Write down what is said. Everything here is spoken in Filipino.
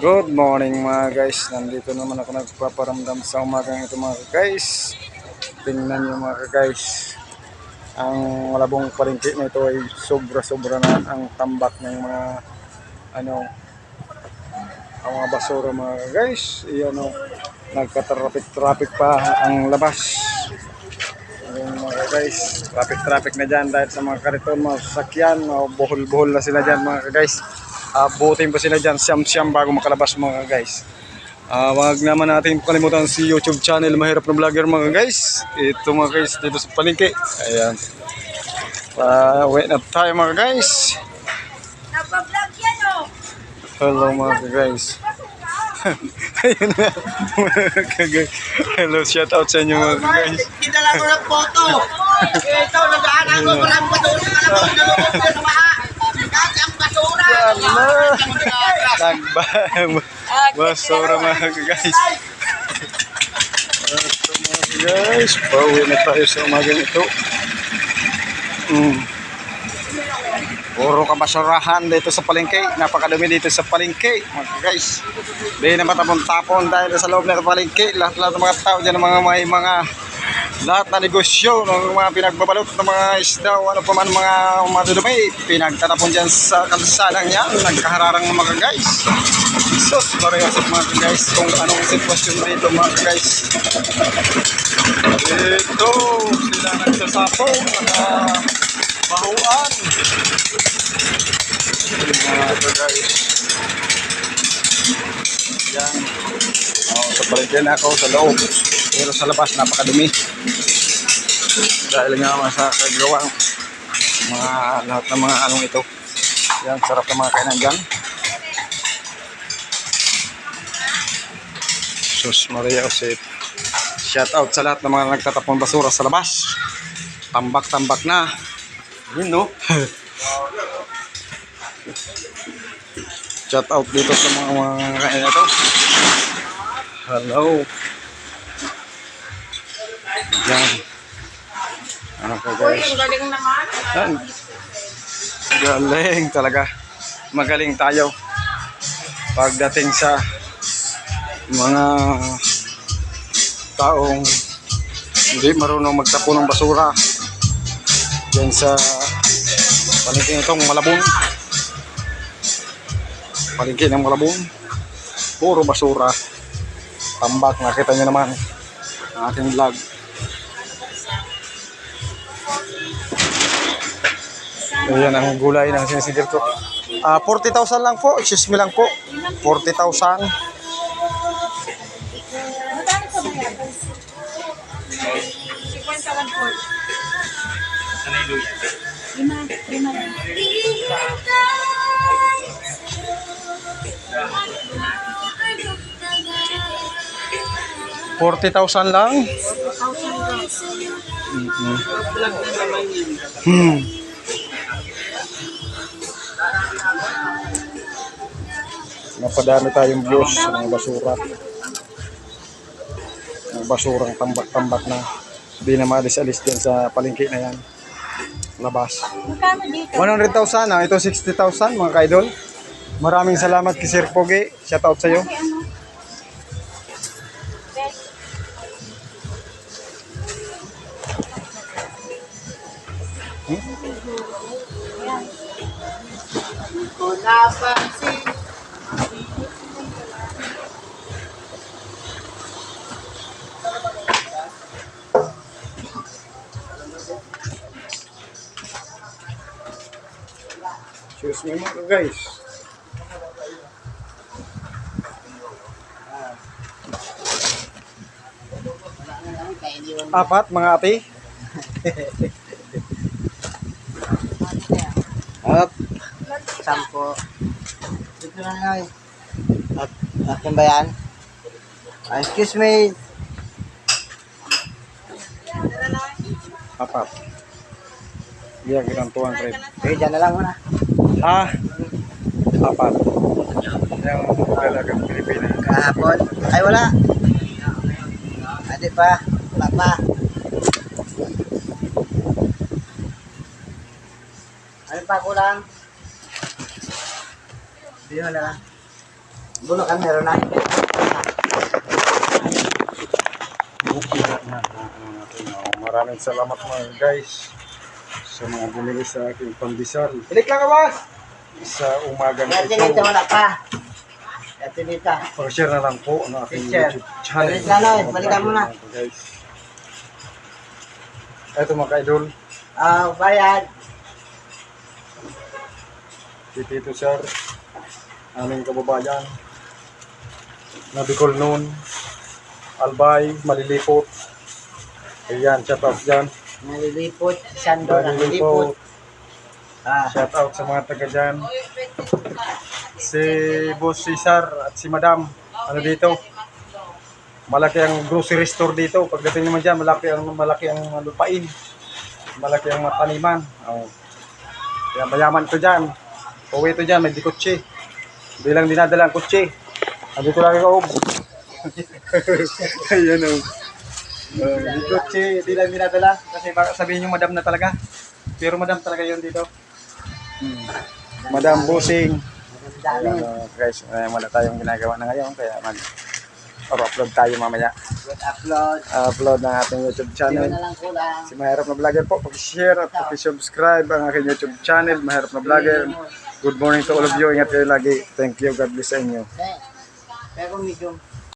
Good morning mga guys. Nandito naman ako nagpaparamdam sa umagang ito mga guys. Tingnan nyo mga guys. Ang malabong palengke na ito ay sobra-sobra na ang tambak ng mga ano ang mga basura mga guys. Iyan o, nagka-traffic-traffic pa ang labas. Ayun mga guys, traffic-traffic na dyan dahil sa mga kariton, mga sasakyan, mga buhol-buhol na sila dyan mga guys. Abutin pa sila dyan, siyam-siyam bago makalabas mga guys. Ah, wag naman natin kalimutan si YouTube channel Mahirap na Vlogger mga guys. Ito mga guys dito sa palengke. Ayan. Uh, wait na tayo mga guys. Nagpa-vlog yan oh. Hello mga guys. Ayun na. Mga guys. Hello, shout out sa inyo mga guys. Kinala ko ng photo. Ito, nag-aanan ko parang basura ka lang ako nalulog sa baha. Kasi ang basura. Mga guys. Ito mga guys. Pauwi na tayo sa umagang ito. Mm. Puro kabasurahan dito sa palengke. Napakadumi dito sa palengke, mga guys. Di na matapon-tapon dahil sa loob ng palengke. Lahat-lahat ng mga tao dyan, mga may mga lahat na negosyo ng mga pinagbabalot ng mga isda o ano pa man mga madudumi. Pinagtatapon dyan sa kalsadang yan. Nagkahararang ng mga guys. Sus, parehas mga guys kung anong sitwasyon dito mga guys. Ito, sila nagsasapo, mga bahuan. Mga guys. Yan. Sa na ako sa loob. Pero sa labas napakadumi. Dahil nga mga sa kagawang mga lahat ng mga anong ito. Yan, sarap ng mga kainan dyan. Sus Maria Josep. Shout out sa lahat ng mga nagtatapon basura sa labas. Tambak-tambak na. Yun no. Shout out dito sa mga mga kainan ito. Hello. Yan. Ano ka guys? Ang galing naman. Yan. Galing talaga. Magaling tayo. Pagdating sa mga taong hindi marunong magtapo ng basura yan sa palengke itong Malabon palengke ng Malabon puro basura tambak nakita nyo naman ang ating vlog Ayan ang gulay ng sinisigil ko. Ah, 40,000 lang po. Excuse me lang po. 40,000. Magkano po ba yan? 51 po. Lima, lima 40,000 lang. 1,000 lang. Mm-hmm. Hmm. Napadami tayong views mga basura. Mga basurang tambak-tambak na hindi na maalis-alis dyan sa palengke na yan. Labas. Magkano dito? 100,000 na. Ito 60,000 mga kaidol. Maraming salamat kay Sir Pogi. Shout out sa iyo. Ano? Ko napansin. Excuse me mga guys. Apat mga ate. Up. Sampo. Dito na nga eh. At, akin ba yan? Ah, excuse me. Apat. Iya, ginantuan rin. Eh, dyan na lang muna. Ah, apat. Yung dalagang Pilipinas. Kahapon. Ay, wala. Adi pa. Wala pa. Ano pa kulang? Hindi mo na lang. Bulo ka meron na. Maraming salamat mga guys sa mga bumili sa aking pandesal Balik lang ka, boss. sa umaga na ito. wala pa. Kaya tinita. Pag-share na lang po ang aking Share. YouTube channel. Balik lang, balikan mo na. Guys. Ito mga ka-idol, Ah, bayad. Si Tito Sir, aming kababayan, na Bicol noon, Albay, Malilipot. Ayan, shout out dyan. Nalilipot. Sando, nalilipot. Malilipot. Ah, Shout out sa mga taga dyan. Si Boss Cesar at si Madam. Ano dito? Malaki ang grocery store dito. Pagdating naman dyan, malaki ang, malaki ang lupain. Malaki ang mataniman. Oh. Kaya mayaman to dyan. Uwi to dyan, may dikotse. Bilang dinadala ang kotse. Sabi ko lang ikaw. Ayan o. Uh, dikotse, di lang dinadala. Kasi baka sabihin yung madam na talaga. Pero madam talaga yun dito. Hmm. Madam Busing. Ayan, uh, guys, eh, wala tayong ginagawa na ngayon. Kaya mag upload tayo mamaya. Good upload. upload ng ating YouTube channel. lang. Si Mahirap na Vlogger po, pag-share at pag-subscribe ang aking YouTube channel, Mahirap na Vlogger. Good morning to all of you. Ingat kayo lagi. Thank you. God bless sa inyo. Pero medium.